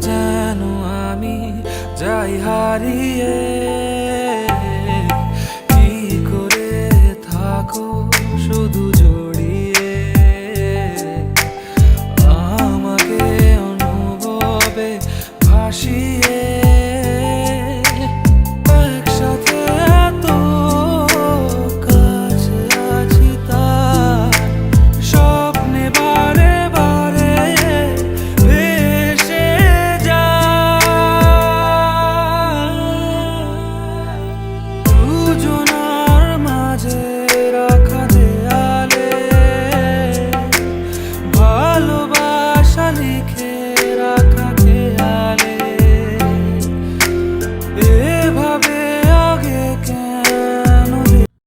যেন আমি যাই হারিয়ে